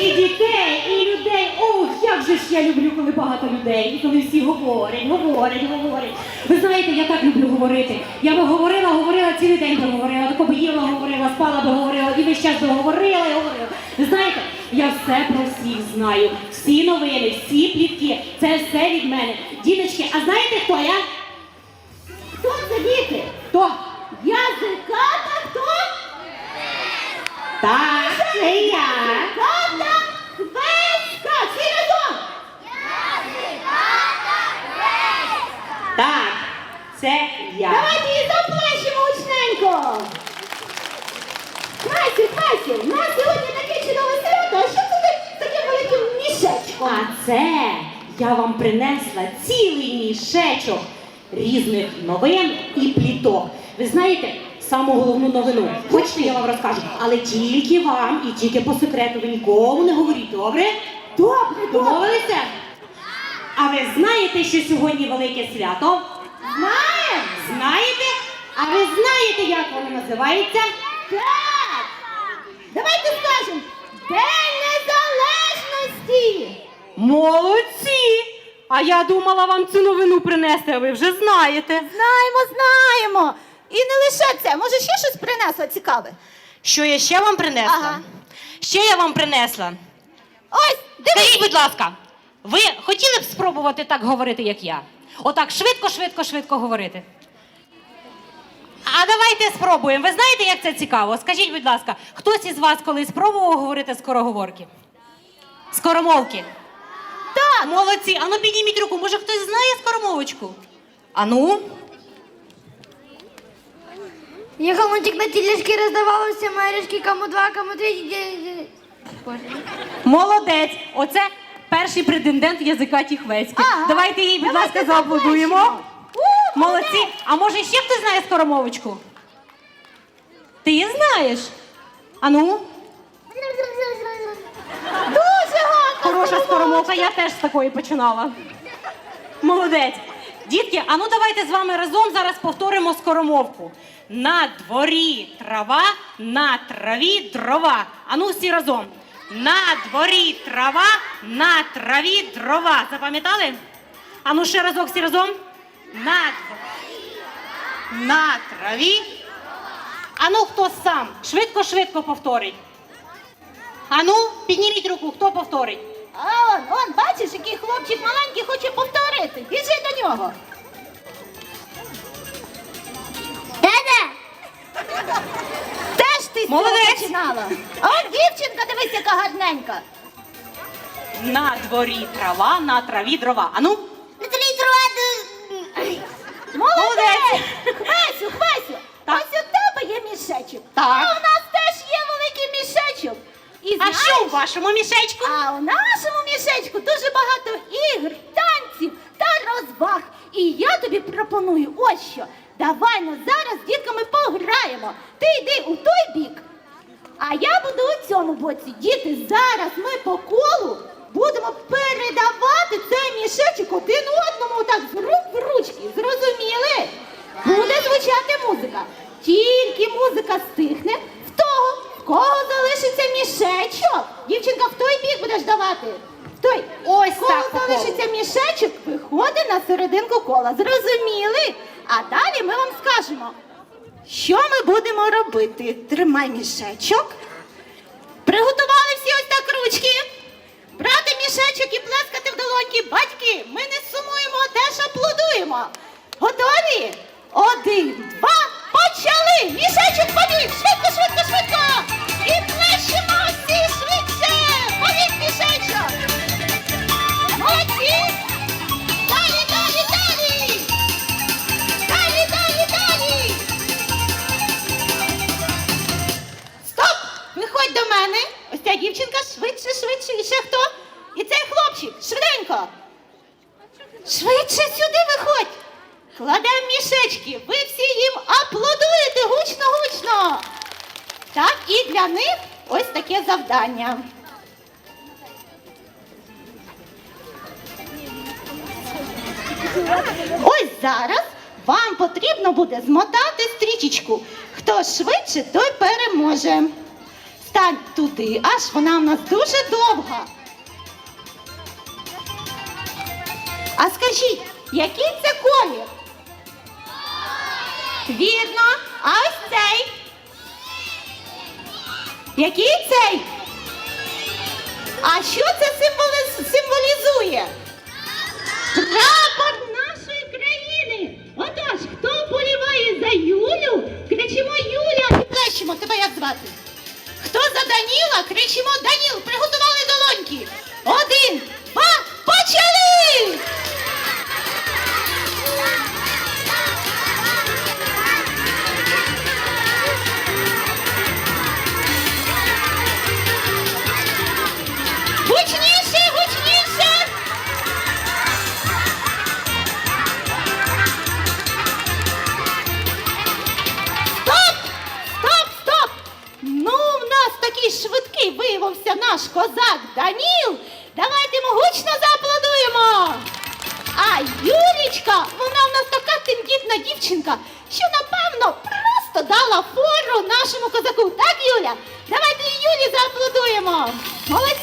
І дітей, і людей. Ох, як же ж я люблю, коли багато людей, і коли всі говорять, говорять, говорять. Ви знаєте, я так люблю говорити. Я би говорила, говорила цілий день би говорила, тако би їла, говорила, спала би говорила, і весь час би говорила і говорила. Ви знаєте, я все про всіх знаю. Всі новини, всі плітки. Це все від мене. Діточки, а знаєте хто я? Хто це діти? Хто? Язиката хто? Так, це я. Язиката Квеська. Всі разом. Так, це я. Давайте її заплещемо гучненько. Хасю, Хасю, у нас сьогодні таке чудове свято. А що це ти таким великим мішечком? А це я вам принесла цілий мішечок різних новин і пліток. Ви знаєте, саму головну новину. Хочете, я вам розкажу, але тільки вам і тільки по секрету ви нікому не говоріть, добре? Добре, домовилися? А ви знаєте, що сьогодні велике свято? Знаємо! Знаєте? А ви знаєте, як воно називається? Так! Давайте скажемо День! Молодці! А я думала вам цю новину принести, а ви вже знаєте. Знаємо, знаємо. І не лише це, може ще щось принесла цікаве. Що я ще вам принесла? Ага. Ще я вам принесла. Ось, Скажіть, будь ласка, ви хотіли б спробувати так говорити, як я? Отак швидко, швидко, швидко говорити. А давайте спробуємо. Ви знаєте, як це цікаво? Скажіть, будь ласка, хтось із вас колись спробував говорити скороговорки? Скоромовки? Молодці. Ану підніміть руку. Може хтось знає скоромовочку? Ану? Ехал мультик на тележке, раздавалось маришки, кому два, кому три. Молодець! Оце перший претендент язика Тіхвецький. Ага. Давайте їй, будь Давайте ласка, зааплодуємо. У, Молодці! А може ще хтось знає скоромовочку? Ти її знаєш? Ану. Скоромовка, я теж з такої починала. Молодець. Дітки, а ну давайте з вами разом зараз повторимо скоромовку. На дворі трава, на траві дрова. Ану всі разом. На дворі трава, на траві дрова. Запам'ятали? Ану ще разок всі разом. На дворі, на траві. Ану хто сам? Швидко-швидко повторить. Ану, підніміть руку, хто повторить. А он, он, бачиш, який хлопчик маленький хоче повторити. Біжи до нього. Дада! Теж ти з цього Молодець. починала. А от дівчинка, дивись, яка гарненька. На дворі трава, на траві дрова. Ану, Молодець! Хвесю, Хвесю, Так. ось у тебе є мішечок. Так. А у нас І а знаєш, що у вашому мішечку? а у нашому мішечку дуже багато ігр, танців та розваг. І я тобі пропоную ось що. Давай ну зараз з дітками пограємо. Ти йди у той бік, а я буду у цьому боці. Діти, зараз ми по колу будемо передавати цей мішечок один одному так з рук в ручки. Зрозуміли? Буде звучати музика. Тільки музика стихне в того, в кого залишиться мішечок. Дівчинка, в той бік будеш давати. В той. Ось В кого так по колу. залишиться мішечок, виходить на серединку кола. Зрозуміли? А далі ми вам скажемо. Що ми будемо робити? Тримай мішечок. Приготували всі ось так ручки. Брати мішечок і плескати в долоньки. Батьки, ми не сумуємо, а теж аплодуємо. Готові? Один, два, почали! Мішечок побіг! Швидко, швидко, швидко! Виходь до мене. Ось ця дівчинка швидше, швидше. І ще хто? І цей хлопчик. Швиденько. Швидше сюди виходь. Кладемо мішечки. Ви всі їм аплодуєте гучно, гучно. Так, і для них ось таке завдання. Ось зараз вам потрібно буде змотати стрічечку. Хто швидше, той переможе. Стань туди, аж вона в нас дуже довга. А скажіть, який це колір? Вірно, а ось цей. Який цей? А що це символізує? Прапор нашої країни. Отож, хто вболіває за Юлю, кричимо Юля і плещемо. Тебе як звати? Даніла, кричимо Даніл. Приготували долоньки. Один, наш козак Даніл. Давайте йому гучно зааплодуємо. А Юлічка, вона в нас така тендітна дівчинка, що напевно просто дала фору нашому козаку. Так, Юля? Давайте Юлі зааплодуємо. Молодці.